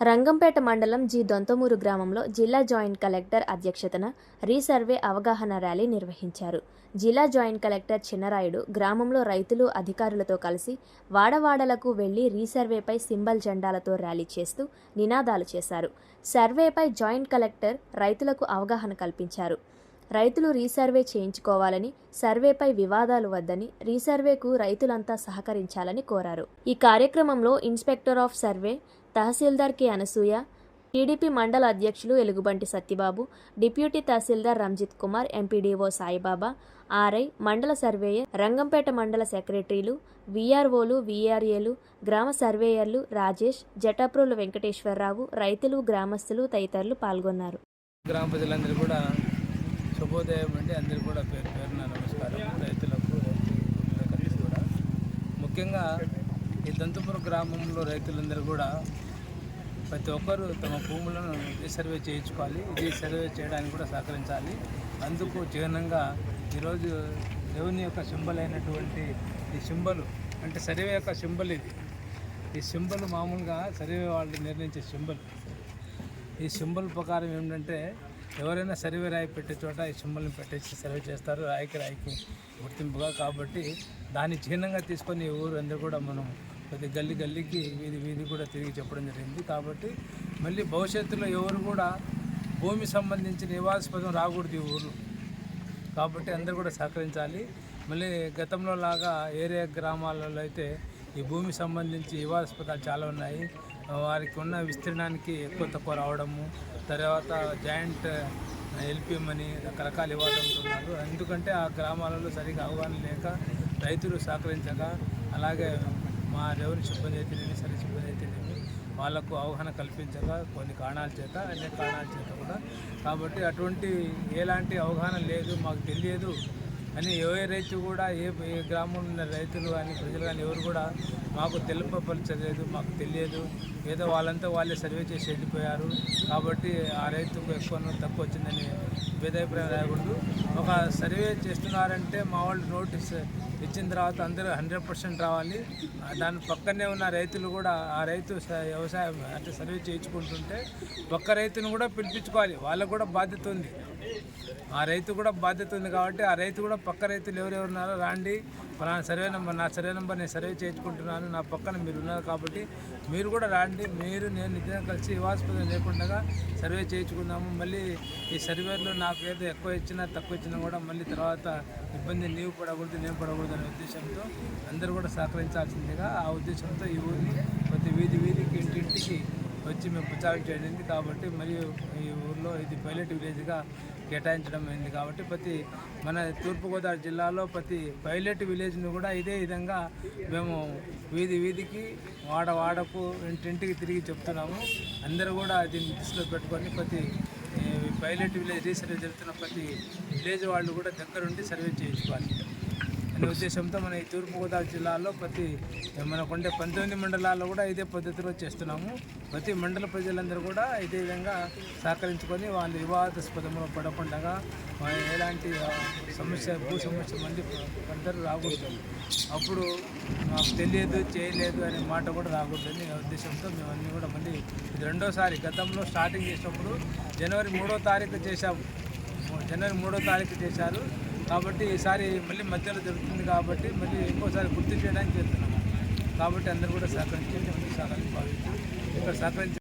రంగంపేట మండలం జి. దొంతమూరు గ్రామంలో జిల్లా జాయింట్ కలెక్టర్ అధ్యక్షతన రీసర్వే అవగాహన ర్యాలీ నిర్వహించారు. జిల్లా జాయింట్ కలెక్టర్ చిన్నరాయుడు గ్రామంలో రైతులు అధికారులతో కలిసి వాడవాడలకు వెళ్ళి రీసర్వేపై సింబల్ జెండాలతో ర్యాలీ చేస్తూ నినాదాలు చేశారు. సర్వేపై జాయింట్ కలెక్టర్ రైతులకు అవగాహన కల్పించారు. రైతులు రీసర్వే చేయించుకోవాలని సర్వేపై వివాదాలు వద్దని రీసర్వేకు రైతులంతా సహకరించాలని కోరారు. ఈ కార్యక్రమంలో inspector of survey tahsildar K Anasuya TDP mandal అధ్యక్షులు Elugubanti Satyababu deputy tahsildar Ranjit Kumar MPDO Saibaba RI mandal surveyor Rangampeta mandal సెక్రటరీలు వీఆర్ఓలు వీఆర్ఏలు గ్రామ సర్వేయర్లు రాజేష్ జటాప్రోలు వెంకటేశ్వరరావు రైతులు గ్రామస్తులు తదితరులు పాల్గొన్నారు. గ్రామ ప్రజలందరూ కూడా శుభోదయం అండి. అందరూ కూడా పేరు పేరున నమస్కారం. రైతులకు రైతులకు కూడా. ముఖ్యంగా ఈ దంతపురం గ్రామంలో రైతులందరూ కూడా ప్రతి ఒక్కరు తమ భూములను రీసర్వే చేయించుకోవాలి. ఇది సర్వే చేయడానికి కూడా సహకరించాలి. అందుకు చిహ్నంగా ఈరోజు దేవుని యొక్క సింబల్ అయినటువంటి ఈ సింబల్ అంటే సర్వే యొక్క సింబల్ ఇది. ఈ సింబల్ మామూలుగా సర్వే వాళ్ళు నిర్ణయించే సింబల్. ఈ సింబల్ ప్రకారం ఏంటంటే ఎవరైనా సర్వే రాయి పెట్టే చోట ఈ సింబల్ని పెట్టేసి సర్వే చేస్తారు. రాయికి రాయికి గుర్తింపుగా. కాబట్టి దాన్ని చిహ్నంగా తీసుకొని ఊరు అందరూ కూడా మనం ప్రతి గల్లీ గల్లీకి వీధి వీధి కూడా తిరిగి చెప్పడం జరిగింది. కాబట్టి మళ్ళీ భవిష్యత్తులో ఎవరు కూడా భూమి సంబంధించిన నివాసపదం రాకూడదు ఈ ఊరు కాబట్టి అందరూ కూడా సహకరించాలి. మళ్ళీ గతంలో లాగా ఏరియా గ్రామాలలో అయితే ఈ భూమి సంబంధించి వివాదాస్పదాలు చాలా ఉన్నాయి. వారికి ఉన్న విస్తీర్ణానికి ఎక్కువ తక్కువ రావడము తర్వాత జాయింట్ ఎల్పిఎం అని రకరకాల ఇవ్వాలంటున్నారు ఎందుకంటే ఆ గ్రామాలలో సరిగా అవగాహన లేక రైతులు సహకరించక అలాగే మా రెవెన్యూ సిబ్బంది అయితేనేమి సరి సిబ్బంది అయితేనేమి వాళ్ళకు అవగాహన కల్పించక కొన్ని కారణాల చేత అనేక కారణాల చేత కూడా. కాబట్టి అటువంటి ఎలాంటి అవగాహన లేదు మాకు తెలియదు. అని ఏ రైతు కూడా ఏ ఏ గ్రామంలో ఉన్న రైతులు కానీ ప్రజలు కానీ ఎవరు కూడా మాకు తెలుపపరచలేదు మాకు తెలియదు. ఏదో వాళ్ళంతా వాళ్ళే సర్వే చేసి వెళ్ళిపోయారు. కాబట్టి ఆ రైతుకు ఎక్కువ తక్కువ వచ్చిందని భేదాభిప్రాయం రాయకూడదు. ఒక సర్వే చేస్తున్నారంటే మా వాళ్ళు నోటీస్ ఇచ్చిన తర్వాత అందరూ హండ్రెడ్ పర్సెంట్ రావాలి. దాని పక్కనే ఉన్న రైతులు కూడా ఆ రైతు వ్యవసాయం అంటే సర్వే చేయించుకుంటుంటే పక్క రైతును కూడా పిలిపించుకోవాలి. వాళ్ళకు కూడా బాధ్యత ఉంది. ఆ రైతు కూడా బాధ్యత ఉంది కాబట్టి ఆ రైతు కూడా పక్క రైతులు ఎవరెవరు ఉన్నారో రాండి. నా సర్వే నెంబర్ నా సర్వే నెంబర్ నేను సర్వే చేయించుకుంటున్నాను. నా పక్కన మీరు ఉన్నారు కాబట్టి మీరు కూడా రాండి. మీరు నేను ఇద్దరం కలిసి వివాస్పదం లేకుండా సర్వే చేయించుకుందాము. మళ్ళీ ఈ సర్వేలో నాకు ఏదో ఎక్కువ ఇచ్చినా తక్కువ ఇచ్చినా కూడా మళ్ళీ తర్వాత ఇబ్బంది నీవు పడకూడదు నేను పడకూడదు అనే ఉద్దేశంతో అందరూ కూడా సహకరించాల్సిందిగా ఆ ఉద్దేశంతో ఈ ఊరిని ప్రతి వీధి వీధికి ఇంటింటికి వచ్చి మేము ప్రచారం చేయడింది కాబట్టి మరియు ఈ ఊర్లో ఇది పైలట్ విలేజ్గా కేటాయించడం అయింది కాబట్టి ప్రతి మన తూర్పుగోదావరి జిల్లాలో ప్రతి పైలట్ విలేజ్ను కూడా ఇదే విధంగా మేము వీధి వీధికి వాడ వాడకు ఇంటింటికి తిరిగి చెప్తున్నాము. అందరూ కూడా దీన్ని దృష్టిలో పెట్టుకొని ప్రతి పైలట్ విలేజ్ రీసర్వే జరుగుతున్న ప్రతి విలేజ్ వాళ్ళు కూడా దగ్గరుండి సర్వే చేయించుకోవాలి. అనే ఉద్దేశంతో మన ఈ తూర్పుగోదావరి జిల్లాలో ప్రతి మనకుండే పంతొమ్మిది మండలాల్లో కూడా ఇదే పద్ధతిలో చేస్తున్నాము. ప్రతి మండల ప్రజలందరూ కూడా ఇదే విధంగా సహకరించుకొని వాళ్ళు వివాదాస్పదంలో పడకుండా ఎలాంటి సమస్య భూ సమస్య మంది అందరూ రాకూడదు. అప్పుడు మాకు తెలియదు చేయలేదు అనే మాట కూడా రాకూడదని ఉద్దేశంతో మేము అన్నీ కూడా మళ్ళీ ఇది రెండోసారి గతంలో స్టార్టింగ్ చేసినప్పుడు జనవరి మూడో తారీఖు చేశాము. జనవరి మూడో తారీఖు చేశారు. కాబట్టి ఈసారి మళ్ళీ మధ్యలో జరుగుతుంది కాబట్టి మళ్ళీ ఇంకోసారి గుర్తు చేయడానికి వెళ్తున్నాము కాబట్టి అందరూ కూడా సహకరించి ముందుకు సాగాలని ఇక్కడ సహకరించి